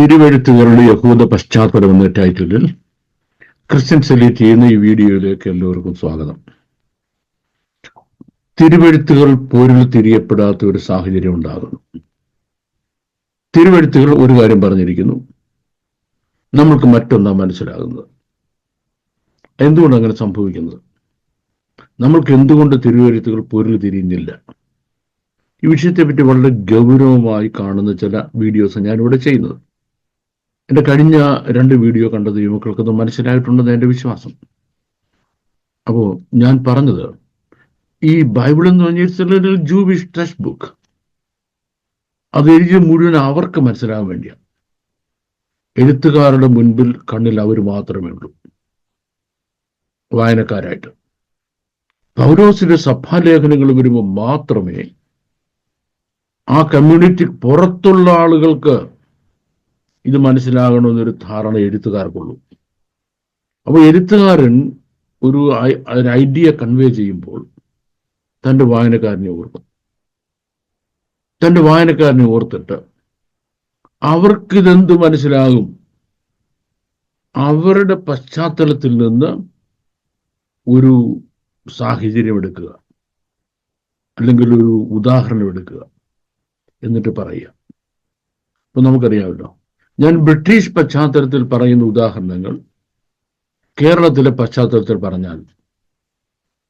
തിരുവഴുത്തുകളുടെ യഹൂദ പശ്ചാത്തലം എന്ന ടൈറ്റിലിൽ ക്രിസ്ത്യൻ സെലീറ്റ് ചെയ്യുന്ന ഈ വീഡിയോയിലേക്ക് എല്ലാവർക്കും സ്വാഗതം. തിരുവഴുത്തുകൾ പോരിൽ തിരിയപ്പെടാത്ത ഒരു സാഹചര്യം ഉണ്ടാകുന്നു. തിരുവഴുത്തുകൾ ഒരു കാര്യം പറഞ്ഞിരിക്കുന്നു. നമ്മൾക്ക് മറ്റൊന്നാ മനസ്സിലാകുന്നത്. എന്തുകൊണ്ട് അങ്ങനെ സംഭവിക്കുന്നത്? നമ്മൾക്ക് എന്തുകൊണ്ട് തിരുവഴുത്തുകൾ പോരിൽ തിരിയുന്നില്ല? ഈ വിഷയത്തെപ്പറ്റി വളരെ ഗൗരവമായി കാണുന്ന ചില വീഡിയോസ് ഞാനിവിടെ ചെയ്യുന്നത്. എന്റെ കഴിഞ്ഞ രണ്ട് വീഡിയോ കണ്ടത് യുവക്കൾക്കത് മനസ്സിലായിട്ടുണ്ടെന്ന് എന്റെ വിശ്വാസം. അപ്പോൾ ഞാൻ പറഞ്ഞത് ഈ ബൈബിൾ എന്ന് പറഞ്ഞാൽ ജൂവിഷ് ടെക്സ്റ്റ് ബുക്ക് അത് എഴുതിയ മുഴുവൻ അവർക്ക് മനസ്സിലാകാൻ വേണ്ടിയാണ് എഴുത്തുകാരുടെ മുൻപിൽ കണ്ണിൽ അവർ മാത്രമേ ഉള്ളൂ. വായനക്കാരായിട്ട്. പൗരോസിന്റെ സഭാലേഖനങ്ങൾ വരുമ്പോൾ മാത്രമേ ആ കമ്മ്യൂണിറ്റി പുറത്തുള്ള ആളുകൾക്ക് ഇത് മനസ്സിലാകണമെന്നൊരു ധാരണ എഴുത്തുകാർക്കുള്ളൂ. അപ്പോൾ എഴുത്തുകാരൻ ഒരു ഐഡിയ കൺവേ ചെയ്യുമ്പോൾ തന്റെ വായനക്കാരനെ ഓർക്കും. തന്റെ വായനക്കാരനെ ഓർത്തിട്ട് അവർക്കിതെന്ത് മനസ്സിലാകും? അവരുടെ പശ്ചാത്തലത്തിൽ നിന്ന് ഒരു സാഹചര്യം എടുക്കുക. അല്ലെങ്കിൽ ഒരു ഉദാഹരണം എടുക്കുക. എന്നിട്ട് പറയുക. അപ്പൊ നമുക്കറിയാമല്ലോ ഞാൻ ബ്രിട്ടീഷ് പശ്ചാത്തലത്തിൽ പറയുന്ന ഉദാഹരണങ്ങൾ കേരളത്തിലെ പശ്ചാത്തലത്തിൽ പറഞ്ഞാൽ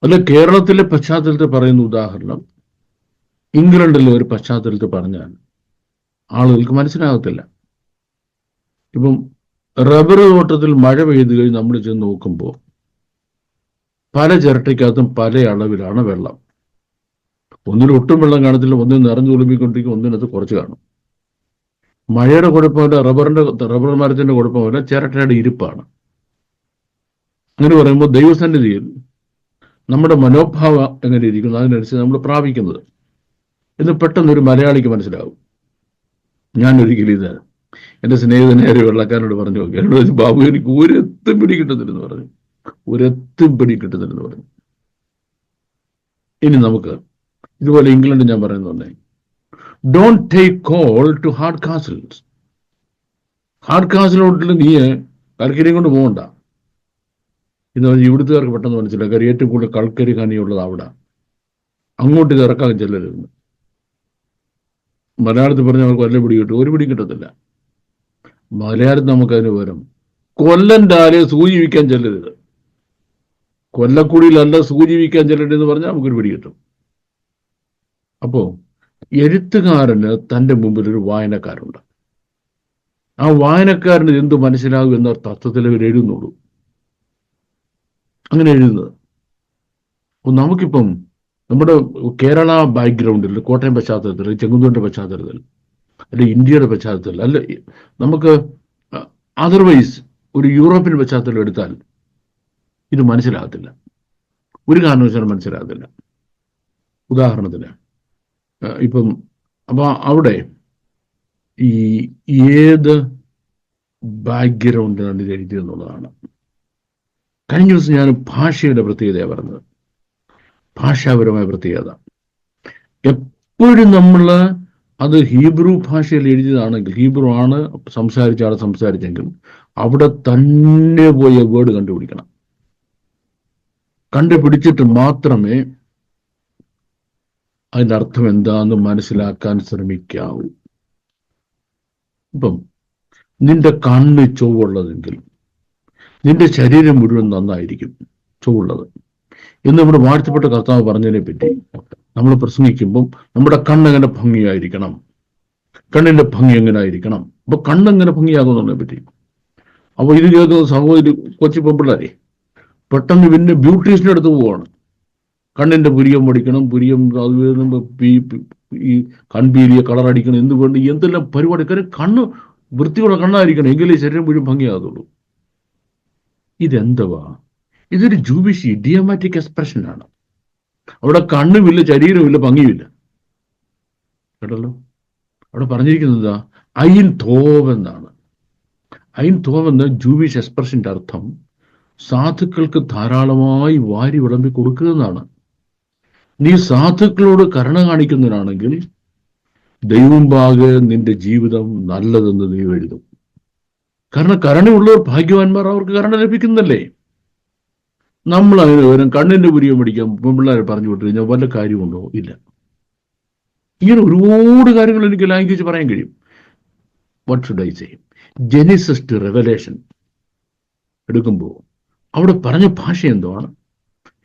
അല്ല കേരളത്തിലെ പശ്ചാത്തലത്തിൽ പറയുന്ന ഉദാഹരണം ഇംഗ്ലണ്ടിലെ ഒരു പശ്ചാത്തലത്തിൽ പറഞ്ഞാൽ ആളുകൾക്ക് മനസ്സിലാകത്തില്ല. ഇപ്പം റബ്ബർ തോട്ടത്തിൽ മഴ പെയ്തു കഴിഞ്ഞ് നമ്മൾ ചെന്ന് നോക്കുമ്പോൾ പല ചിരട്ടയ്ക്കകത്തും പല അളവിലാണ് വെള്ളം. ഒന്നിൽ ഒട്ടും വെള്ളം കാണത്തില്ല ഒന്നിൽ നിറഞ്ഞു തുളുമ്പിക്കൊണ്ടിരിക്കും ഒന്നിനകത്ത് കുറച്ച് കാണും. മഴയുടെ കുഴപ്പമില്ല റബ്ബറിന്റെ റബ്ബർ മരത്തിന്റെ കുഴപ്പമില്ല ചിരട്ടയുടെ ഇരിപ്പാണ്. അങ്ങനെ പറയുമ്പോൾ ദൈവസന്നിധിയിൽ നമ്മുടെ മനോഭാവം എങ്ങനെ ഇരിക്കുന്നു അതിനനുസരിച്ച് നമ്മൾ പ്രാപിക്കുന്നത്. എന്ന് പെട്ടെന്ന് ഒരു മലയാളിക്ക് മനസ്സിലാവും. ഞാൻ ഒരിക്കലും ഇത് എന്റെ സ്നേഹിതനെ ഒരു വെള്ളക്കാരനോട് പറഞ്ഞു നോക്കി എന്നോട് ബാബു എനിക്ക് ഒരെത്തും പിടി കിട്ടുന്നില്ലെന്ന് പറഞ്ഞു. ഒരെത്തും പിടി കിട്ടുന്നില്ലെന്ന് പറഞ്ഞു. ഇനി നമുക്ക് ഇതുപോലെ ഇംഗ്ലണ്ട് ഞാൻ പറയുന്നുണ്ടേ don't take coal to hard castles hard കാസിലോട്ടിൽ നീ കൽക്കരി കൊണ്ട് പോകണ്ട എന്ന് പറഞ്ഞാൽ ഇവിടുത്തുകാർക്ക് പെട്ടെന്ന് മനസ്സിലായി. കാര്യം ഏറ്റവും കൂടുതൽ കൽക്കരി ഖനിയുള്ളത് അവിടെ. അങ്ങോട്ട് ഇത് ഇറക്കാൻ ചെല്ലരുന്ന് മലയാളത്തിൽ പറഞ്ഞ അവർക്ക് വല്ല പിടി കിട്ടും. ഒരു പിടി കിട്ടത്തില്ല. മലയാളത്തിൽ നമുക്കതിന് പകരം കൊല്ലന്റെ സൂചിപ്പിക്കാൻ ചെല്ലരുത്. കൊല്ലക്കുടിയിലല്ല സൂചിപ്പിക്കാൻ ചെല്ലരുത് എന്ന് പറഞ്ഞാൽ നമുക്കൊരു പിടി കിട്ടും. അപ്പോ എഴുത്തുകാരന് തന്റെ മുമ്പിൽ ഒരു വായനക്കാരുണ്ട്. ആ വായനക്കാരന് എന്ത് മനസ്സിലാകും എന്ന തത്വത്തിൽ അവർ എഴുതുന്നുള്ളൂ. അങ്ങനെ എഴുതുന്നത്. അപ്പൊ നമുക്കിപ്പം നമ്മുടെ കേരള ബാക്ക്ഗ്രൗണ്ടിൽ കോട്ടയം പശ്ചാത്തലത്തിൽ ചെങ്കുന്നൂരിന്റെ പശ്ചാത്തലത്തിൽ അല്ലെ ഇന്ത്യയുടെ പശ്ചാത്തലത്തിൽ അല്ല നമുക്ക് അതർവൈസ് ഒരു യൂറോപ്യൻ പശ്ചാത്തലം എടുത്താൽ ഇത് മനസ്സിലാകത്തില്ല. ഒരു കാരണവശാലും മനസ്സിലാകത്തില്ല. ഉദാഹരണത്തിന് ഇപ്പം അപ്പൊ അവിടെ ഈ ഏത് ബാക്ക്ഗ്രൗണ്ടിലാണ് ഇത് എഴുതിയെന്നുള്ളതാണ് കഴിഞ്ഞ ദിവസം ഞാൻ ഭാഷയുടെ പ്രത്യേകതയാണ് പറഞ്ഞത്. ഭാഷാപരമായ പ്രത്യേകത. എപ്പോഴും നമ്മൾ അത് ഹീബ്രു ഭാഷയിൽ എഴുതിയതാണെങ്കിൽ ഹീബ്രു ആണ് സംസാരിച്ച ആൾ സംസാരിച്ചെങ്കിൽ അവിടെ തന്നെ പോയ വേർഡ് കണ്ടുപിടിക്കണം. കണ്ടുപിടിച്ചിട്ട് മാത്രമേ അതിന്റെ അർത്ഥം എന്താന്ന് മനസ്സിലാക്കാൻ ശ്രമിക്കാവൂ. ഇപ്പം നിന്റെ കണ്ണ് ചൊവ്വുള്ളതെങ്കിൽ നിന്റെ ശരീരം മുഴുവൻ നന്നായിരിക്കും ചൊവ്വുള്ളത്. എന്ന് നമ്മുടെ വാഴ്ത്തപ്പെട്ട കർത്താവ് പറഞ്ഞതിനെ പറ്റി നമ്മൾ പ്രസംഗിക്കുമ്പം നമ്മുടെ കണ്ണെങ്ങനെ ഭംഗിയായിരിക്കണം? കണ്ണിന്റെ ഭംഗി എങ്ങനെ ആയിരിക്കണം അപ്പൊ കണ്ണെങ്ങനെ ഭംഗിയാകുന്നതിനെ പറ്റി. അപ്പൊ ഇത് കേൾക്കുന്ന സഹോദരി കൊച്ചി പെമ്പിള്ളാരെ പെട്ടെന്ന് പിന്നെ ബ്യൂട്ടീഷ്യന്റെ അടുത്ത് പോവാണ്. കണ്ണിന്റെ പുരിയം പഠിക്കണം പുരിയം അത് ഈ കൺപീരിയ കളർ അടിക്കണം എന്ത് വേണ്ടി എന്തെല്ലാം പരിപാടി? കാര്യം കണ്ണ് വൃത്തിയുള്ള കണ്ണായിരിക്കണം എങ്കിലേ ശരീരം മുഴുവൻ ഭംഗിയാകത്തുള്ളൂ ഇതെന്തവാ? ഇതൊരു ജൂബിഷി ഡിയോമാറ്റിക് എക്സ്പ്രഷൻ ആണ്. അവിടെ കണ്ണുമില്ല ശരീരമില്ല ഭംഗിയുമില്ല. കേട്ടല്ലോ? അവിടെ പറഞ്ഞിരിക്കുന്നത് എന്താ? ഐൻ തോവ് എന്നാണ്. ഐൻ തോവ് എന്ന ജൂബിഷ് എക്സ്പ്രഷന്റെ അർത്ഥം സാധുക്കൾക്ക് ധാരാളമായി വാരി വിളമ്പി കൊടുക്കുക എന്നാണ് നീ സാധുക്കളോട് കരുണ കാണിക്കുന്നവനാണെങ്കിൽ ദൈവം പാകെ നിന്റെ ജീവിതം നല്ലതെന്ന് നീ എഴുതും. കാരണം കരുണയുള്ളവർ ഭാഗ്യവാന്മാർ അവർക്ക് കരുണ ലഭിക്കുന്നല്ലേ? നമ്മൾ അതിന് വരും കണ്ണിന്റെ പുരിയം പിടിക്കാൻ പെൺപിള്ളേരെ പറഞ്ഞു വിട്ടു കഴിഞ്ഞാൽ വല്ല കാര്യമുണ്ടോ? ഇല്ല. ഇങ്ങനെ ഒരുപാട് കാര്യങ്ങൾ എനിക്ക് ലാംഗ്വേജ് പറയാൻ കഴിയും. What should I say Genesis to Revelation എടുക്കുമ്പോൾ അവിടെ പറഞ്ഞ ഭാഷ എന്തുവാണ്?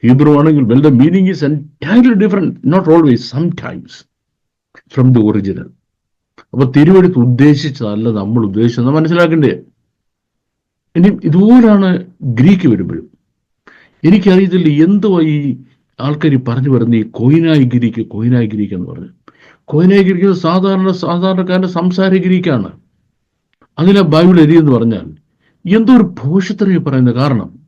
ഹീബ്രു ആണെങ്കിൽ well the meaning is entirely different not always sometimes from the original അപ്പൊ തിരുവെടുത്ത് ഉദ്ദേശിച്ചതല്ല നമ്മൾ ഉദ്ദേശിച്ചത്. മനസ്സിലാക്കണ്ടേ? ഇനി ഇതുപോലാണ് ഗ്രീക്ക് വരുമ്പോഴും. എനിക്കറിയത്തില്ല എന്തുവാ ഈ ആൾക്കാർ പറഞ്ഞു വരുന്ന ഈ കൊയിനായി ഗ്രീക്ക് കൊയിനായി ഗ്രീക്ക് എന്ന് പറഞ്ഞു. കൊയിനായി ഗ്രീക്ക് സാധാരണ സാധാരണക്കാരന്റെ സംസാര ഗ്രീക്കാണ്. അതിലെ ബൈബിൾ എരിയെന്ന് പറഞ്ഞാൽ എന്തോ ഒരു ഭോഷത്തരം പറയുന്ന കാരണം.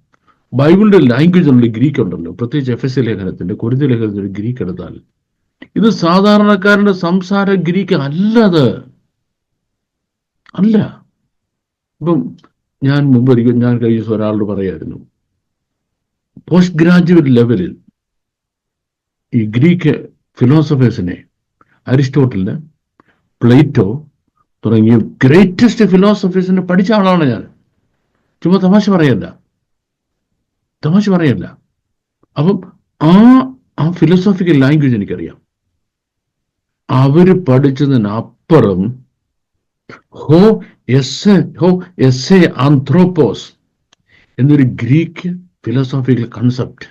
ബൈബിളിന്റെ ലാംഗ്വേജ് ഉള്ള ഗ്രീക്ക് ഉണ്ടല്ലോ. പ്രത്യേകിച്ച് എഫ് എസ് ലേഖനത്തിന്റെ കുരുതി ലേഖനത്തിന്റെ ഗ്രീക്ക് എടുത്താൽ ഇത് സാധാരണക്കാരന്റെ സംസാര ഗ്രീക്ക് അല്ല അത്. അല്ല. ഇപ്പം ഞാൻ മുമ്പ് ഞാൻ കഴിഞ്ഞ ദിവസം ഒരാളോട് പറയായിരുന്നു പോസ്റ്റ് ഗ്രാജുവേറ്റ് ലെവലിൽ ഈ ഗ്രീക്ക് ഫിലോസഫേഴ്സിനെ അരിസ്റ്റോട്ടലിന് പ്ലേറ്റോ തുടങ്ങിയ ഗ്രേറ്റസ്റ്റ് ഫിലോസഫേഴ്സിനെ പഠിച്ച ആളാണ് ഞാൻ. ചുമ്മാ തമാശ പറയല്ല തമാശ പറയല്ല. അപ്പം ആ ആ ഫിലോസോഫിക്കൽ ലാംഗ്വേജ് എനിക്കറിയാം. അവർ പഠിച്ചതിനപ്പുറം ഹോ എസ് ഹോ എസ് എ ആന്ത്രോപ്പോസ് എന്നൊരു ഗ്രീക്ക് ഫിലോസോഫിക്കൽ കൺസെപ്റ്റ്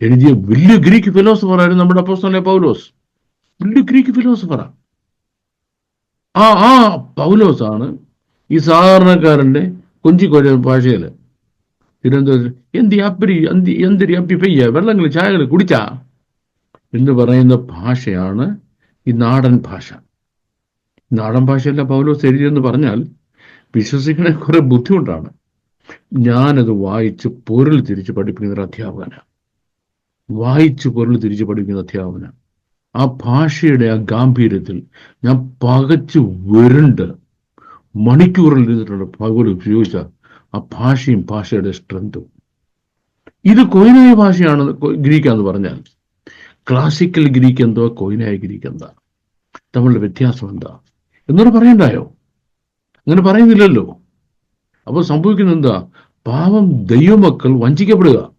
എഴുതിയ വലിയ ഗ്രീക്ക് ഫിലോസഫറായിരുന്നു നമ്മുടെ അപ്പോസ്തലനായ പൗലോസ്. വലിയ ഗ്രീക്ക് ഫിലോസഫറാണ് ആ. ആ പൗലോസാണ് ഈ സാധാരണക്കാരന്റെ കൊഞ്ചിക്കൊഴ ഭാഷയിൽ തിരുവനന്തപുരത്ത് എന്തി അപ്പരി എന്തി എന്തിരി അപ്പി പെയ്യ? വെള്ളങ്ങൾ ചായകൾ കുടിച്ചാ? എന്ന് പറയുന്ന ഭാഷയാണ് ഈ നാടൻ ഭാഷ. നാടൻ ഭാഷയല്ല പൗലോസ് എഴുതിയെന്ന് പറഞ്ഞാൽ വിശ്വസിക്കണേ കുറെ ബുദ്ധിമുട്ടാണ്. ഞാനത് വായിച്ച് പൊരുൾ തിരിച്ച് പഠിപ്പിക്കുന്ന ഒരു അധ്യാപകനാണ് വായിച്ച് പൊരുൾ തിരിച്ച് പഠിക്കുന്ന അധ്യാപകന. ആ ഭാഷയുടെ ആ ഗാംഭീര്യത്തിൽ ഞാൻ പകച്ച് വരുണ്ട് മണിക്കൂറിൽ ഇരുന്നിട്ടുണ്ട് പകൽ ഉപയോഗിച്ച ആ ഭാഷയും ഭാഷയുടെ സ്ട്രെങ്തും ഇത് കൊയിനായ ഭാഷയാണ് ഗ്രീക്കാന്ന് പറഞ്ഞാൽ. ക്ലാസിക്കൽ ഗ്രീക്ക് എന്തോ കൊയിനായ ഗ്രീക്ക് എന്താ? തമ്മിലുള്ള വ്യത്യാസം എന്താ? എന്നോട് പറയണ്ടായോ? അങ്ങനെ പറയുന്നില്ലല്ലോ. അപ്പോൾ സംഭവിക്കുന്നത് എന്താ? പാവം ദൈവമക്കൾ വഞ്ചിക്കപ്പെടുക.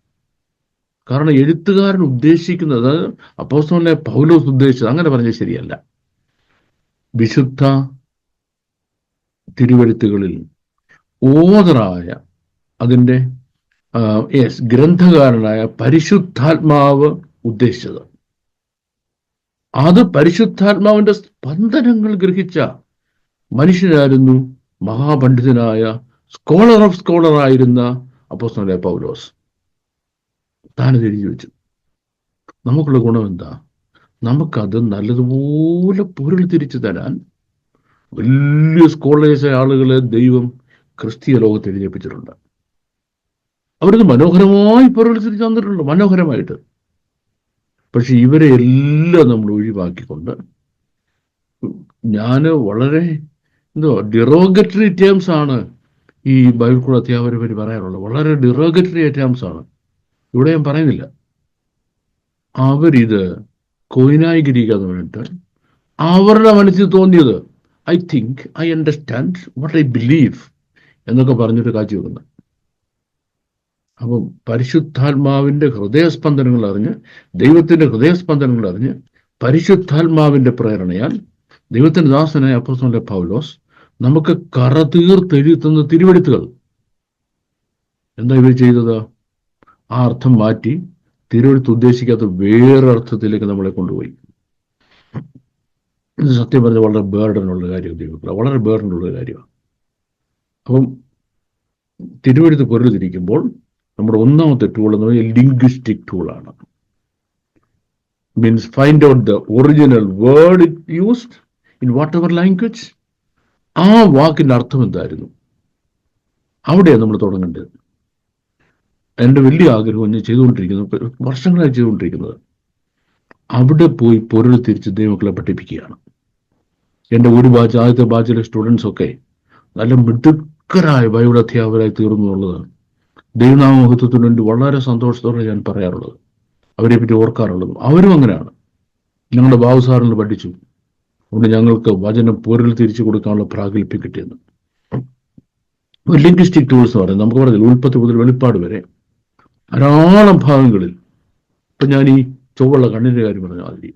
കാരണം എഴുത്തുകാരൻ ഉദ്ദേശിക്കുന്നത് അപ്പോസ്തലനെ പൗലോസ് ഉദ്ദേശിച്ചത് അങ്ങനെ പറഞ്ഞത് ശരിയല്ല. വിശുദ്ധ തിരുവെഴുത്തുകളിൽ ഓതറായ അതിന്റെ യെസ് ഗ്രന്ഥകാരനായ പരിശുദ്ധാത്മാവ് ഉദ്ദേശിച്ചത്. അത് പരിശുദ്ധാത്മാവിന്റെ സ്പന്ദനങ്ങൾ ഗ്രഹിച്ച മനുഷ്യനായിരുന്നു മഹാപണ്ഡിതനായ സ്കോളർ ഓഫ് സ്കോളർ ആയിരുന്ന അപ്പോസ്തലനായ പൗലോസ്. താനത് എഴുതി വെച്ചു. നമുക്കുള്ള ഗുണം എന്താ? നമുക്കത് നല്ലതുപോലെ പൊരുൾ തിരിച്ചു തരാൻ വലിയ സ്കോളേഴ്സ് ആളുകളെ ദൈവം ക്രിസ്തീയ ലോകത്തെ എഴുതിപ്പിച്ചിട്ടുണ്ട്. അവരത് മനോഹരമായി പൊരുൾ തിരിച്ചു തന്നിട്ടുണ്ട് മനോഹരമായിട്ട്. പക്ഷെ ഇവരെ എല്ലാം നമ്മൾ ഒഴിവാക്കിക്കൊണ്ട് ഞാൻ വളരെ എന്തോ ഡിറോഗറ്ററി ടേംസ് ആണ് ഈ ബൈബിൾ കൂടെ അധ്യാപകരെ പറ്റി പറയാറുള്ളത്. വളരെ ഡിറോഗറ്ററി ടേംസ് ആണ്. ഇവിടെ ഞാൻ പറയുന്നില്ല. അവരിത് കൊയിനായികരിക്കാന്ന് പറഞ്ഞിട്ട് അവരുടെ മനസ്സിൽ തോന്നിയത് I think I understand what I believe എന്നൊക്കെ പറഞ്ഞിട്ട് കാഴ്ച വെക്കുന്നത് അപ്പം പരിശുദ്ധാത്മാവിന്റെ ഹൃദയസ്പന്ദനങ്ങൾ അറിഞ്ഞ് ദൈവത്തിന്റെ ഹൃദയസ്പന്ദനങ്ങൾ അറിഞ്ഞ് പരിശുദ്ധാത്മാവിന്റെ പ്രേരണയാൽ ദൈവത്തിന്റെ ദാസനായ അപ്പോസ്തലനായ പൗലോസ് നമുക്ക് കറതീർത്തെഴുതുന്ന തിരുവെടുത്തുകൾ എന്താ ഇവർ ചെയ്തത്? ആ അർത്ഥം മാറ്റി തിരുവെടുത്ത് ഉദ്ദേശിക്കാത്ത വേറെ അർത്ഥത്തിലേക്ക് നമ്മളെ കൊണ്ടുപോയി. ഇത് സത്യം പറഞ്ഞ വളരെ ബേർഡനുള്ള കാര്യം ദൈവം. വളരെ ബേർഡനുള്ള കാര്യമാണ്. അപ്പം പൊരുൾ തിരിക്കുമ്പോൾ നമ്മുടെ ഒന്നാമത്തെ ടൂൾ എന്ന് പറഞ്ഞാൽ ലിംഗ്വിസ്റ്റിക് ടൂളാണ് means find out the original word it used in whatever language ആ വാക്കിന്റെ അർത്ഥം എന്തായിരുന്നു? അവിടെയാണ് നമ്മൾ തുടങ്ങേണ്ടത്. എന്റെ വലിയ ആഗ്രഹം ഞാൻ ചെയ്തുകൊണ്ടിരിക്കുന്നത് വർഷങ്ങളായി ചെയ്തുകൊണ്ടിരിക്കുന്നത്. അവിടെ പോയി പൊരുൾ തിരിച്ച് ദൈവമക്കളെ പഠിപ്പിക്കുകയാണ്. എന്റെ ഒരു ബാച്ച് ആദ്യത്തെ ബാച്ചിലെ സ്റ്റുഡൻസ് ഒക്കെ നല്ല മിടുക്കരായ ബൈബിൾ അധ്യാപകരായി തീർന്നു എന്നുള്ളതാണ്. ദൈവനാമഹത്വത്തിന് വേണ്ടി വളരെ സന്തോഷത്തോടെ ഞാൻ പറയാറുള്ളത്. അവരെ പറ്റി ഓർക്കാറുള്ളത്. അവരും അങ്ങനെയാണ്. ഞങ്ങളുടെ ബാബു സാറിന് പഠിച്ചു. അതുകൊണ്ട് ഞങ്ങൾക്ക് വചനം പോരിൽ തിരിച്ചു കൊടുക്കാനുള്ള പ്രാഗൽഭ്യം കിട്ടിയെന്ന് ലിംഗ്വിസ്റ്റിക് ടൂൾസ് എന്ന് പറയുന്നത് നമുക്ക് പറഞ്ഞില്ല ഉൽപ്പത്തി മുതൽ വെളിപ്പാട് വരെ. ധാരാളം ഭാഗങ്ങളിൽ ഇപ്പൊ ഞാൻ ഈ ചൊവ്വുള്ള കണ്ണിന്റെ കാര്യം പറഞ്ഞ മാതിരി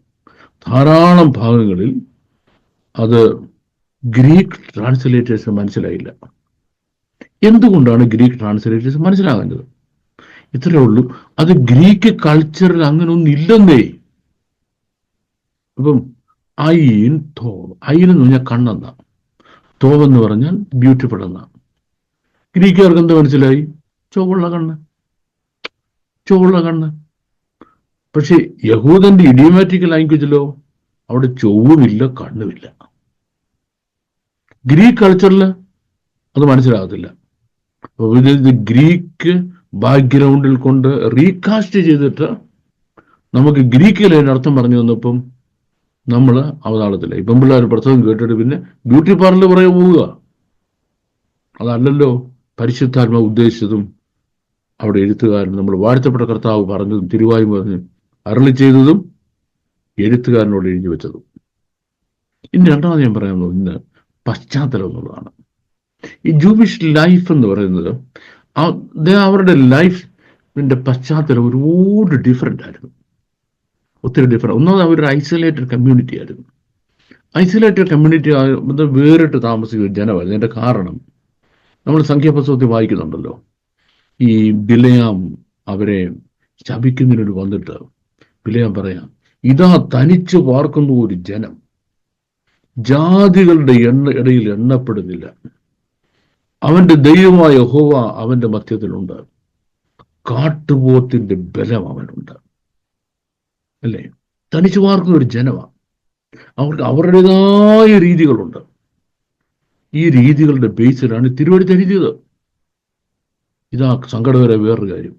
ധാരാളം ഭാഗങ്ങളിൽ അത് ഗ്രീക്ക് ട്രാൻസ്ലേറ്റേഴ്സ് മനസ്സിലായില്ല. എന്തുകൊണ്ടാണ് ഗ്രീക്ക് ട്രാൻസ്ലേറ്റേഴ്സ് മനസ്സിലാകേണ്ടത്? ഇത്രയേ ഉള്ളൂ. അത് ഗ്രീക്ക് കൾച്ചറിൽ അങ്ങനെ ഒന്നും ഇല്ലെന്നേ. അപ്പം ഐൻ തോ ഐൻ എന്ന് പറഞ്ഞാൽ കണ്ണെന്ന. തോവ് എന്ന് പറഞ്ഞാൽ ബ്യൂട്ടിഫുൾ എന്ന. ഗ്രീക്കുകാർക്ക് എന്ത് മനസ്സിലായി? ചുവള്ള കണ്ണ്. ചുവള്ള കണ്ണ്. പക്ഷെ യഹൂദന്റെ ഇഡിയോമാറ്റിക് ലാംഗ്വേജിലോ അവിടെ ചൊവ്വുമില്ല കണ്ണുമില്ല. ഗ്രീക്ക് കൾച്ചറിൽ അത് മനസ്സിലാകത്തില്ല. ഇത് ഗ്രീക്ക് ബാക്ക്ഗ്രൗണ്ടിൽ കൊണ്ട് റീകാസ്റ്റ് ചെയ്തിട്ട് നമുക്ക് ഗ്രീക്കിൽ അതിനർത്ഥം അർത്ഥം പറഞ്ഞു തന്നപ്പം നമ്മൾ അവതാളത്തില്ല ഇപ്പം പിള്ളേർ പ്രസംഗം കേട്ടിട്ട് പിന്നെ ബ്യൂട്ടി പാർലർ പറയാൻ പോവുക. അതല്ലല്ലോ പരിശുദ്ധാത്മ ഉദ്ദേശിച്ചതും അവിടെ എഴുത്തുകാരൻ നമ്മൾ വാഴ്ത്തപ്പെട്ട കർത്താവ് പറഞ്ഞതും തിരുവായും പറഞ്ഞു അരളി ചെയ്തതും എഴുത്തുകാരനോട് എഴുതി വെച്ചതും. ഇനി രണ്ടാമത് ഞാൻ പറയാൻ ഇന്ന് പശ്ചാത്തലം എന്നുള്ളതാണ്. ഈ ജൂബിഷ് ലൈഫ് എന്ന് പറയുന്നത് അവരുടെ ലൈഫിന്റെ പശ്ചാത്തലം ഒരുപാട് ഡിഫറെന്റ് ആയിരുന്നു. ഒത്തിരി ഡിഫറെന്റ് ഒന്നാമത് അവരൊരു ഐസൊലേറ്റഡ് കമ്മ്യൂണിറ്റി ആയിരുന്നു. ഐസൊലേറ്റഡ് കമ്മ്യൂണിറ്റി വേറിട്ട് താമസിക്കുന്ന ജനമായിരുന്നു അതിന്റെ കാരണം നമ്മൾ സംഖ്യാപുസ്തകത്തിൽ വായിക്കുന്നുണ്ടല്ലോ. ഈ ബിലയാം അവരെ ശപിക്കുന്നതിനോട് വന്നിട്ട് ബിലയാം പറയാം ഇതാ തനിച്ചു പാർക്കുന്ന ഒരു ജനം. ജാതികളുടെ എണ്ണ ഇടയിൽ എണ്ണപ്പെടുന്നില്ല. അവന്റെ ദൈവമായ ഹോവ അവന്റെ മധ്യത്തിലുണ്ട്. കാട്ടുപോത്തിന്റെ ബലം അവനുണ്ട്. അല്ലേ? തനിച്ചു പാർക്കുന്ന ഒരു ജനമാണ് അവർക്ക് അവരുടേതായ രീതികളുണ്ട്. ഈ രീതികളുടെ ബേസിലാണ് തിരുവടി തരുതിയത് ഇതാ സങ്കടകര വേറൊരു കാര്യം.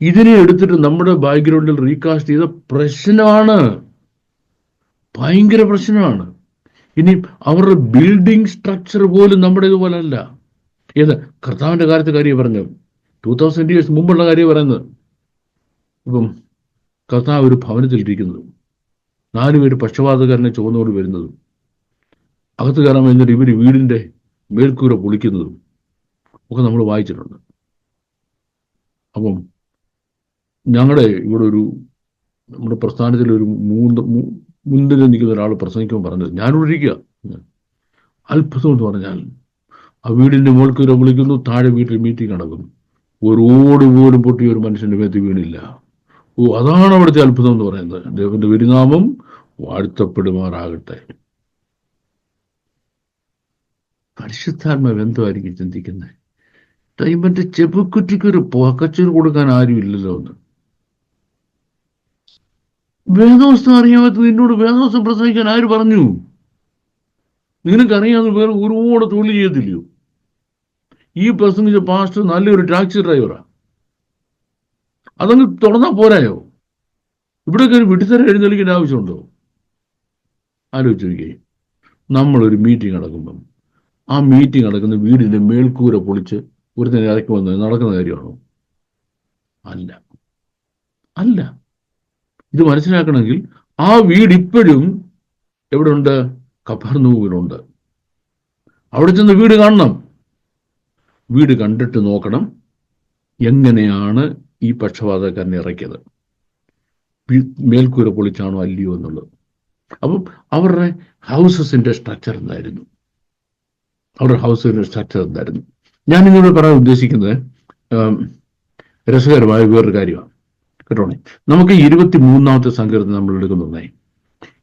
ഇതിനെ എടുത്തിട്ട് നമ്മുടെ ബാക്ക്ഗ്രൗണ്ടിൽ റീകാസ്റ്റ് ചെയ്ത പ്രശ്നമാണ്. ഭയങ്കര പ്രശ്നമാണ്. ഇനി അവരുടെ ബിൽഡിംഗ് സ്ട്രക്ചർ പോലും നമ്മുടെ ഇതുപോലെ അല്ല ഏത് കർത്താവിന്റെ കാലത്ത് കാര്യം പറഞ്ഞു ടൂ തൗസൻഡ് ഇയേഴ്സ് മുമ്പുള്ള കാര്യം പറയുന്നത്. ഇപ്പം കർത്താവ് ഒരു ഭവനത്തിൽ ഇരിക്കുന്നതും നാലുപേര് പക്ഷപാതക്കാരനെ ചുവന്നോട് വരുന്നതും അകത്ത് കയറാൻ എന്നിട്ട് ഇവർ വീടിന്റെ മേൽക്കൂര പൊളിക്കുന്നതും ഒക്കെ നമ്മൾ വായിച്ചിട്ടുണ്ട്. അപ്പം ഞങ്ങളുടെ ഇവിടെ ഒരു നമ്മുടെ പ്രസ്ഥാനത്തിൽ ഒരു മൂന്ന് മുന്നിൽ നിൽക്കുന്ന ഒരാൾ പ്രസംഗിക്കുമ്പോൾ പറഞ്ഞത് ഞാനിവിടെ ഇരിക്കുക അത്ഭുതം എന്ന് പറഞ്ഞാൽ ആ വീടിന്റെ മുകൾക്ക് വിളിക്കുന്നു താഴെ വീട്ടിൽ മീറ്റിംഗ് നടക്കുന്നു. ഒരു ഓട് പോലും പൊട്ടി ഒരു മനുഷ്യന്റെ മേത്ത് വീണില്ല. ഓ അതാണ് അവിടുത്തെ അത്ഭുതം എന്ന് പറയുന്നത്. ദൈവത്തിന്റെ വിരുനാമം വാഴ്ത്തപ്പെടുമാറാകട്ടെ. പരിശുദ്ധാത്മാവ് എന്തായിരിക്കും ചിന്തിക്കുന്നത്? ദൈവന്റെ ചെപ്പുക്കുറ്റിക്ക് ഒരു പകച്ചൊരു കൊടുക്കാൻ ആരും ഇല്ലല്ലോ എന്ന്. വേദോസ്തം അറിയാമത്ത് നിന്നോട് വേദോസ്തം പ്രസംഗിക്കാൻ ആര് പറഞ്ഞു? നിനക്കറിയാവുന്ന വേറെ ഒരുപാട് തൊഴിൽ ചെയ്യത്തില്ലയോ? ഈ പ്രസംഗിച്ച പാസ്റ്റർ നല്ലൊരു ടാക്സി ഡ്രൈവറാ അതങ്ങ് തുടർന്നാൽ പോരായോ? ഇവിടെയൊക്കെ ഒരു വിട്ടുതരം എഴുന്നേൽക്കേണ്ട ആവശ്യമുണ്ടോ? ആലോചിച്ച് നോക്കിയേ നമ്മളൊരു മീറ്റിംഗ് നടക്കുമ്പം ആ മീറ്റിംഗ് നടക്കുന്ന വീടിന്റെ മേൽക്കൂര പൊളിച്ച് ഒരു തന്നെ ഇറക്കി വന്ന് നടക്കുന്ന കാര്യമാണോ? അല്ല. അല്ല. ഇത് മനസ്സിലാക്കണമെങ്കിൽ ആ വീട് ഇപ്പോഴും എവിടെ ഉണ്ട് അവിടെ ചെന്ന് വീട് കാണണം. വീട് കണ്ടിട്ട് നോക്കണം എങ്ങനെയാണ് ഈ പക്ഷപാതക്കാരനെ ഇറക്കിയത്. മേൽക്കൂര പൊളിച്ചാണോ അല്ലയോ എന്നുള്ളത്. അപ്പം അവരുടെ ഹൗസസിന്റെ സ്ട്രക്ചർ എന്തായിരുന്നു? അവരുടെ ഹൗസിന്റെ സ്ട്രക്ചർ എന്തായിരുന്നു? ഞാൻ നിങ്ങളോട് പറയാൻ ഉദ്ദേശിക്കുന്നത് രസകരമായ വേറൊരു കാര്യമാണ്. കേട്ടോണേ നമുക്ക് ഇരുപത്തി മൂന്നാമത്തെ സങ്കീർത്തനം നമ്മൾ എടുക്കുന്നേ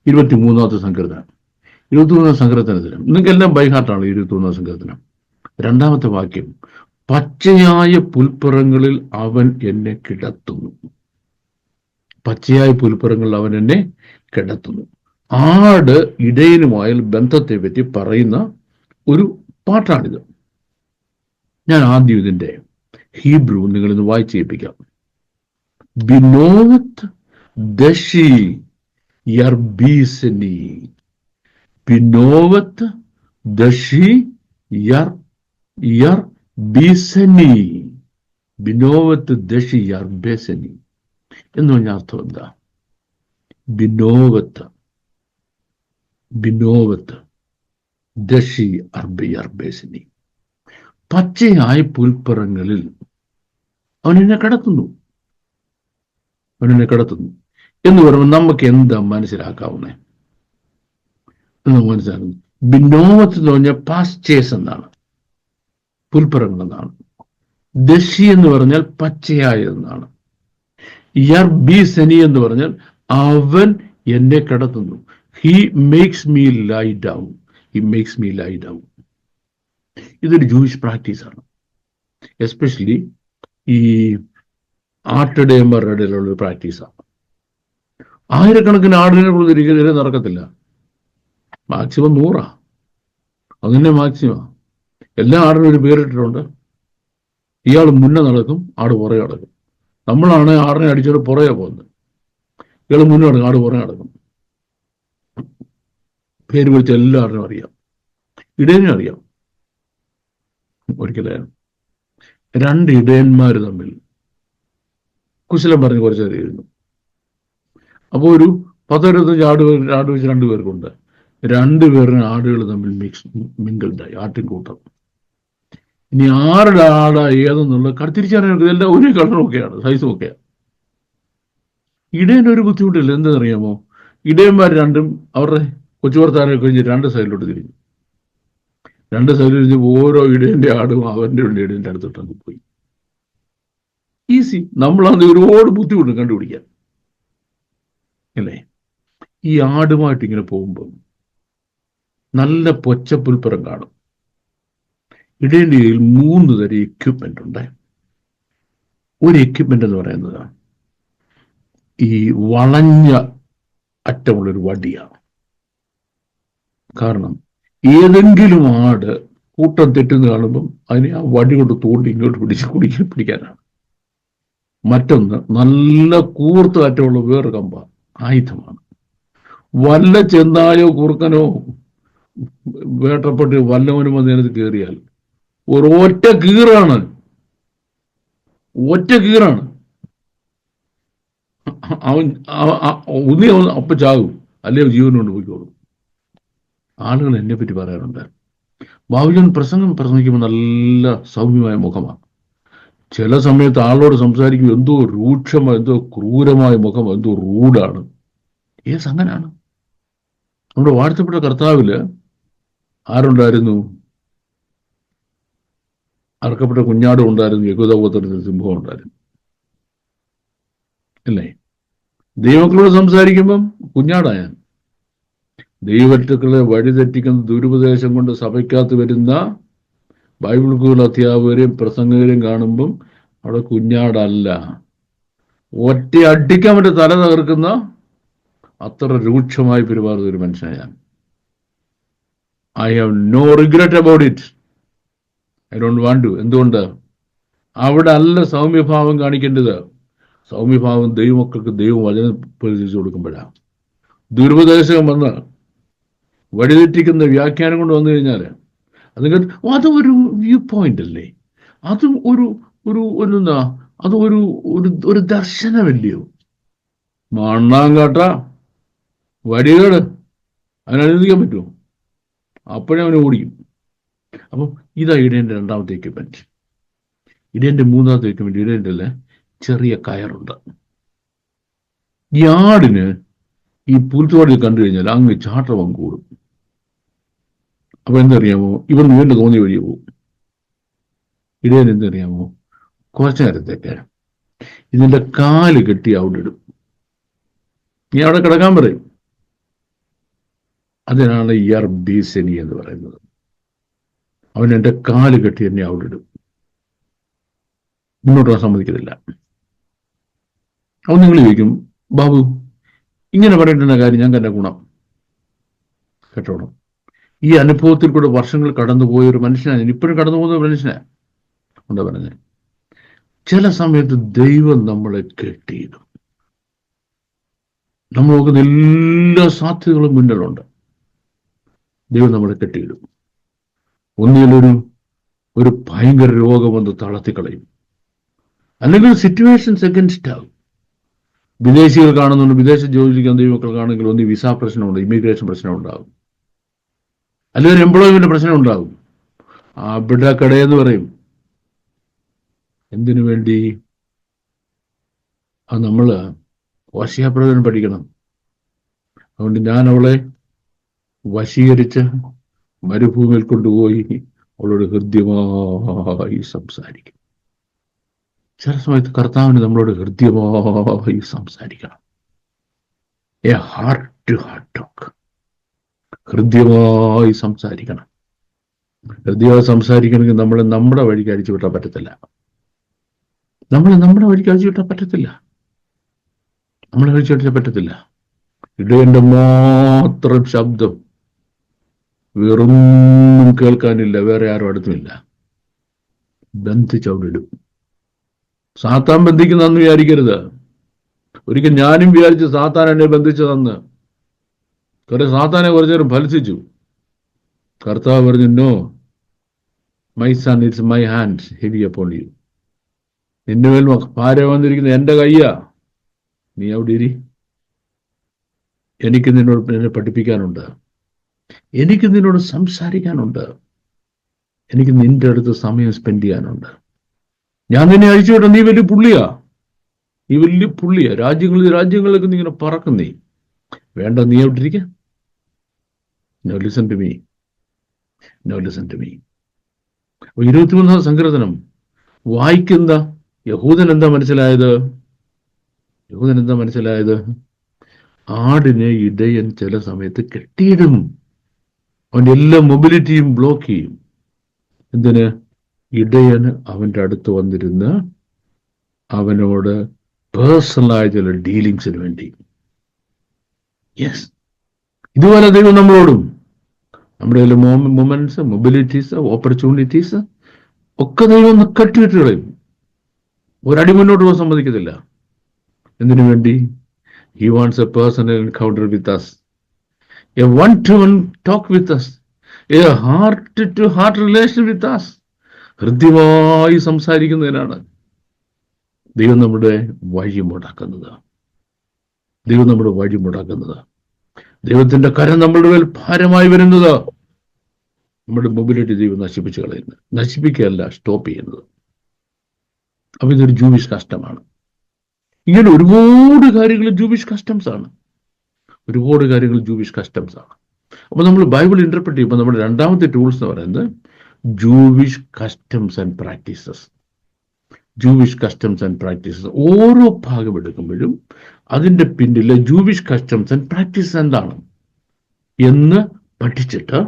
ഇരുപത്തി മൂന്നാമത്തെ സങ്കീർത്തനം. ഇരുപത്തി മൂന്നാം സങ്കീർത്തനത്തിന് നിങ്ങൾക്ക് എല്ലാം ബൈഹാർട്ടാണ് ഇരുപത്തി മൂന്നാം സങ്കീർത്തനം. രണ്ടാമത്തെ വാക്യം പച്ചയായ പുൽപ്പുറങ്ങളിൽ അവൻ എന്നെ കിടത്തുന്നു. പച്ചയായ പുൽപ്പുറങ്ങളിൽ അവൻ എന്നെ കിടത്തുന്നു. ആട് ഇടയനുമായുള്ള ബന്ധത്തെ പറ്റി പറയുന്ന ഒരു പാട്ടാണിത്. ഞാൻ ആദ്യം ഇതിന്റെ ഹീബ്രു നിങ്ങളിന്ന് വായിച്ചേപ്പിക്കാം ബിനോവത്ത് ദശി യർബീസനി ബിനോവത്ത് ദശി യർ യർ ബീസനി ബിനോവത്ത് ദശി യർബേസനി എന്ന് പറഞ്ഞ അർത്ഥം എന്താ? ബിനോവത്ത് ബിനോവത്ത് ദശി അർബി അർബേസിനി പച്ചയായ പുൽപ്പുറങ്ങളിൽ അവൻ എന്നെ കടത്തുന്നു. അവൻ എന്നെ കടത്തുന്നു. എന്ന് പറയുമ്പോൾ നമുക്ക് എന്താ മനസ്സിലാക്കാവുന്നേ? എന്ന് മനസ്സിലാക്കുന്നു. ബിനോവത്ത് എന്ന് പറഞ്ഞാൽ പാസ്റ്റേഴ്സ് എന്നാണ്. പുൽപ്പറങ്ങൾ എന്നാണ് ദശി എന്ന് പറഞ്ഞാൽ പച്ചയായ എന്നാണ് യർ ബി സനി എന്ന് പറഞ്ഞാൽ അവൻ എന്നെ കടത്തുന്നു. He makes me lie down he makes me lie down ഇതൊരു ജൂയിഷ് പ്രാക്ടീസാണ് എസ്പെഷ്യലി ഈ ആട്ടിടയന്മാരുടെ ഇടയിലുള്ള ഒരു പ്രാക്ടീസാണ് ആയിരക്കണക്കിന് ആടിനെ കൊടുത്തിരിക്കുന്നതിന് നടക്കത്തില്ല. മാക്സിമം നൂറാ. അങ്ങനെ മാക്സിമം എല്ലാ ആടിനും ഒരു പേരിട്ടിട്ടുണ്ട്. ഇയാൾ മുന്നേ നടക്കും ആട് പുറകെ നടക്കും. നമ്മളാണ് ആടിനെ അടിച്ചോട് പുറകെ പോകുന്നത്. ഇയാൾ മുന്നേ നടക്കും ആട് പുറകെ നടക്കും. പേര് വിളിച്ച എല്ലാ ആടിനും അറിയാം. ഇടയനും അറിയാം. ഒരിക്കലും. രണ്ട് ഇടയന്മാർ തമ്മിൽ കുശലം പറഞ്ഞ് കുറച്ച് അറിയുന്നു അപ്പോൾ ഒരു പത്തിരുപത്തഞ്ച് ആട് ആട് വെച്ച് രണ്ടു പേർക്കുണ്ട്. രണ്ടുപേരും ആടുകൾ തമ്മിൽ മിക്സ് മിങ്കിൾഡായി ആട്ടിൻകൂട്ടം. ഇനി ആരുടെ ആടാ ഏതെന്നുള്ള തിരിച്ചറിയാൻ ഇതെല്ലാം ഒരേ കളറൊക്കെയാണ് സൈസും ഒക്കെയാണ് ഇടേന്റെ ഒരു ബുദ്ധിമുട്ടില്ല എന്തെന്നറിയാമോ? ഇടയന്മാർ രണ്ടും അവരുടെ കൊച്ചു വർത്താനം കഴിഞ്ഞ് രണ്ട് സൈഡിലോട്ട് തിരിഞ്ഞു. രണ്ട് സൈഡിൽ തിരിഞ്ഞ് ഓരോ ഇടയന്റെ ആടും അവന്റെ ഇടയന്റെ അടുത്തോട്ടങ്ങ് പോയി. ഈസി. നമ്മളന്ന് ഒരുപാട് ബുദ്ധിമുട്ട് കണ്ടുപിടിക്കാൻ. അല്ലേ? ഈ ആടുമായിട്ട് ഇങ്ങനെ പോകുമ്പോൾ നല്ല പൊച്ചപ്പുൽപ്പുറം കാണും. ഇടേന്റെ കയ്യിൽ മൂന്ന് തരം എക്യുപ്മെന്റ് ഉണ്ട്. ഒരു എക്യുപ്മെന്റ് എന്ന് പറയുന്നത് ഈ വളഞ്ഞ അറ്റമുള്ളൊരു വടിയാണ്. കാരണം ഏതെങ്കിലും ആട് കൂട്ടം തെറ്റുന്ന കാണുമ്പം അതിനെ ആ വടി കൊണ്ട് തോണ്ടി ഇങ്ങോട്ട് പിടിച്ച് കുടിക്കാൻ പിടിക്കാനാണ്. മറ്റൊന്ന് നല്ല കൂർത്ത അറ്റമുള്ള വേറെ കമ്പ ആയുധമാണ്. വല്ല ചെന്നായോ കുറുക്കനോ വേട്ടപ്പെട്ട് വല്ലവനും വന്ന് കയറിയാൽ ഒരൊറ്റ കീറാണ്. ഒറ്റ കീറാണ്. അവൻ ഒന്നി അവൻ അപ്പ ചാകും അല്ലെങ്കിൽ ജീവനോട് പോയിക്കോളും. ആളുകൾ എന്നെ പറ്റി പറയാറുണ്ട്. ബാബുജൻ പ്രസംഗം പ്രസംഗിക്കുമ്പോൾ നല്ല സൗമ്യമായ മുഖമാണ്. ചില സമയത്ത് ആളോട് സംസാരിക്കുമ്പോൾ എന്തോ രൂക്ഷമായ എന്തോ ക്രൂരമായ മുഖം എന്തോ റൂഡാണ്. ഏസ് അങ്ങനെയാണ് നമ്മുടെ വാഴ്ത്തപ്പെട്ട കർത്താവിൽ ആരുണ്ടായിരുന്നു? അറക്കപ്പെട്ട കുഞ്ഞാടും ഉണ്ടായിരുന്നു യഹൂദഗോത്രത്തിൽ സിംഹം ഉണ്ടായിരുന്നു. അല്ലേ? ദൈവക്കളോട് സംസാരിക്കുമ്പം കുഞ്ഞാടായാൽ ദൈവത്തുക്കളെ വഴിതെറ്റിക്കുന്ന ദുരുപദേശം കൊണ്ട് സഭയ്ക്കകത്ത് വരുന്ന ബൈബിൾ സ്കൂൾ അധ്യാപകരെയും പ്രസംഗകരെയും കാണുമ്പം അവിടെ കുഞ്ഞാടല്ല. ഒറ്റ അടിക്കാൻ വേണ്ടി തല തകർക്കുന്ന അത്ര രൂക്ഷമായി പെരുമാറുന്ന ഒരു മനുഷ്യനാണ് I have no regret about it I don't want എന്തുകൊണ്ട്? അവിടെ അല്ല സൗമ്യഭാവം കാണിക്കേണ്ടത്. സൗമ്യഭാവം ദൈവമക്കൾക്ക് ദൈവം വചനം പരിചരിച്ചു കൊടുക്കുമ്പോഴാണ് ദുരുപദേശം വന്ന് വഴിതെറ്റിക്കുന്ന വ്യാഖ്യാനം കൊണ്ട് വന്നു കഴിഞ്ഞാൽ അത് അതൊരു അത് ഒരു വ്യൂ പോയിന്റ് അല്ലേ? അതും ഒരു ഒരു എന്താ അത് ഒരു ഒരു ദർശനമല്ലയോ? മണ്ണാങ്കാട്ട വടികേട് അതിനനുവദിക്കാൻ പറ്റുമോ? അപ്പോഴേ അവന് ഓടിക്കും. അപ്പം ഇതാ ഇടേന്റെ രണ്ടാമത്തെ എക്യുപ്മെന്റ് ഇടേന്റെ മൂന്നാമത്തെ എക്യുപ്മെന്റ് ഇടേന്റെ അല്ല ചെറിയ കയറുണ്ട്. ഈ ആടിന് ഈ പുൽത്തുവാടിൽ കണ്ടു കഴിഞ്ഞാൽ അങ്ങ് ചാട്ടവം കൂടും. അപ്പൊ എന്തറിയാമോ? ഇവൻ വീണ്ടും തോന്നി വഴി പോകും ഇടയൻ എന്തറിയാമോ? കുറച്ചു നേരത്തേക്ക്. ഇതിന്റെ കാൽ കെട്ടി അവിടെ ഇടും. നീ അവിടെ കിടക്കാൻ പറയും. അതിനാണ് ഇയർ ബീസനി എന്ന് പറയുന്നത്. അവൻ എന്റെ കാൽ കെട്ടി എന്നെ അവിടെ ഇടും. മുന്നോട്ട് സമ്മതിക്കത്തില്ല. അവൻ നിങ്ങൾ ചോദിക്കും ബാബു ഇങ്ങനെ പറയേണ്ടുന്ന കാര്യം ഞാൻ കണ്ട ഗുണം. കേട്ടോണം. ഈ അനുഭവത്തിൽ കൂടെ വർഷങ്ങൾ കടന്നുപോയ ഒരു മനുഷ്യനാണ്. ഇപ്പോഴും കടന്നു പോകുന്ന ഒരു മനുഷ്യനാണ് എന്താ പറഞ്ഞത് ചില സമയത്ത് ദൈവം നമ്മളെ കെട്ടിയിടും. നമ്മൾ നോക്കുന്ന എല്ലാ സാധ്യതകളും മുന്നിലുണ്ട്. ദൈവം നമ്മളെ കെട്ടിയിടും. ഒന്നിലൊരു ഒരു ഭയങ്കര രോഗം വന്ന് തളർത്തിക്കളയും. അല്ലെങ്കിൽ സിറ്റുവേഷൻസ് അഗൻസ്റ്റ് ആവും. വിദേശികൾ കാണുന്നുണ്ട് വിദേശ ജോലിക്കാൻ കാണുമെങ്കിൽ ഒന്ന് വിസ പ്രശ്നമുണ്ട് ഇമിഗ്രേഷൻ പ്രശ്നം ഉണ്ടാകും അല്ലെങ്കിൽ എംപ്ലോയ്മെന്റ് പ്രശ്നം ഉണ്ടാകും അവിടെ കടയെന്ന് പറയും. എന്തിനു വേണ്ടി? അത് നമ്മൾ വശിയാപ്രവചനം പഠിക്കണം. അതുകൊണ്ട് ഞാൻ അവളെ വശീകരിച്ച് മരുഭൂമിയിൽ കൊണ്ടുപോയി അവളോട് ഹൃദ്യമായി സംസാരിക്കും ചില സമയത്ത് കർത്താവിന് നമ്മളോട് ഹൃദ്യമായി സംസാരിക്കണം. A heart to heart talk ഹൃദ്യമായി സംസാരിക്കണം. ഹൃദ്യമായി സംസാരിക്കണമെങ്കിൽ നമ്മൾ നമ്മുടെ വഴിക്ക് അഴിച്ചു വിട്ടാൻ പറ്റത്തില്ല. നമ്മൾ നമ്മുടെ വഴിക്ക് അഴിച്ചു വിട്ടാൻ പറ്റത്തില്ല. നമ്മളെ അഴിച്ചു വിട്ടാൻ പറ്റത്തില്ല. ഇടയന്റെ മാത്രം ശബ്ദം വേറൊന്നും കേൾക്കാനില്ല വേറെ ആരും അടുത്തുമില്ല. ബന്ധിച്ചവിടിടും സാത്താൻ ബന്ധിക്കുന്നതെന്ന് വിചാരിക്കരുത്. ഒരിക്കൽ ഞാനും വിചാരിച്ച് സാത്താൻ എന്നെ ബന്ധിച്ചതെന്ന്. കുറെ സാത്താനെ കുറച്ചു നേരം ഫലിച്ചു കർത്താവ് പറഞ്ഞു no my son it's my hand heavy upon you നിന്റെ മേൽ ഭാര്യ വന്നിരിക്കുന്ന എന്റെ കയ്യാ. നീ അവിടെ ഇരി. എനിക്ക് നിന്നോട് എന്നെ പഠിപ്പിക്കാനുണ്ട്. എനിക്ക് നിന്നോട് സംസാരിക്കാനുണ്ട്. എനിക്ക് നിന്റെ അടുത്ത് സമയം സ്പെൻഡ് ചെയ്യാനുണ്ട്. ഞാൻ നിന്നെ അഴിച്ചു വിട്ട നീ വലിയ പുള്ളിയാ. നീ വലിയ പുള്ളിയാ. രാജ്യങ്ങളിൽ രാജ്യങ്ങളിലേക്ക് നീ ഇങ്ങനെ പറക്കും നീ. വേണ്ട നീ listen to me to me ഇരുപത്തിമൂന്നാം സങ്കീർത്തനം. വായിക്കുന്ന യഹൂദൻ എന്താ മനസ്സിലായത്? യഹൂദൻ എന്താ മനസ്സിലായത്? ആടിനെ ഇടയൻ ചില സമയത്ത് കെട്ടിയിടും. അവന്റെ എല്ലാ മൊബിലിറ്റിയും ബ്ലോക്ക് ചെയ്യും. എന്തിന്? ഇടയന് അവന്റെ അടുത്ത് വന്നിരുന്ന് അവനോട് പേഴ്സണലായ ചില ഡീലിങ്സിന് വേണ്ടി. യെസ് ഇതുപോലെ ദൈവം നമ്മളോടും. നമ്മുടെ കയ്യിലെ മൊമെന്റ്സ് മൊബിലിറ്റീസ് ഓപ്പർച്യൂണിറ്റീസ് ഒക്കെ ദൈവം കട്ടിയിട്ട് കളയും ഒരടി മുന്നോട്ട് പോകാൻ സമ്മതിക്കത്തില്ല. എന്തിനു വേണ്ടി? He wants a personal encounter with us a one to one talk with us a heart to heart relation with us ഹൃദ്യമായി സംസാരിക്കുന്നതിനാണ് ദൈവം നമ്മുടെ വഴി മുടക്കുന്നത് ദൈവം നമ്മുടെ വഴി മുടക്കുന്നത് ദൈവത്തിന്റെ കരം നമ്മളുടെ മേൽ ഭാരമായി വരുന്നത്. നമ്മുടെ മൊബിലിറ്റി ദൈവം നശിപ്പിച്ചു കളയുന്നത് നശിപ്പിക്കുകയല്ല സ്റ്റോപ്പ് ചെയ്യുന്നത്. അപ്പൊ ഇതൊരു ജൂബിഷ് കഷ്ടമാണ് ഇങ്ങനെ ഒരുപാട് കാര്യങ്ങൾ ജൂബിഷ് കസ്റ്റംസ് ആണ്. ഒരുപാട് കാര്യങ്ങൾ ജൂവിഷ് കസ്റ്റംസ് ആണ്. അപ്പൊ നമ്മൾ ബൈബിൾ ഇന്റർപ്രറ്റ് ചെയ്യുമ്പോൾ നമ്മുടെ രണ്ടാമത്തെ ടൂൾസ് എന്ന് പറയുന്നത് Jewish customs and practices Jewish customs and practices ഓരോ ഭാഗം എടുക്കുമ്പോഴും അതിന്റെ പിന്നിലെ ജൂവിഷ് കസ്റ്റംസ് ആൻഡ് പ്രാക്ടീസ് എന്താണ്? എന്ന് പഠിച്ചിട്ട്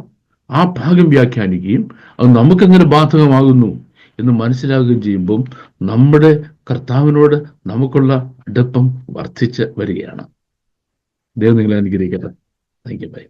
ആ ഭാഗം വ്യാഖ്യാനിക്കുകയും അത് നമുക്കെങ്ങനെ ബാധകമാകുന്നു എന്ന് മനസ്സിലാകുകയും ചെയ്യുമ്പം നമ്മുടെ കർത്താവിനോട് നമുക്കുള്ള അടുപ്പം വർദ്ധിച്ച് വരികയാണ്. ദൈവം നിങ്ങളെ അനുഗ്രഹിക്കട്ടെ. Thank you by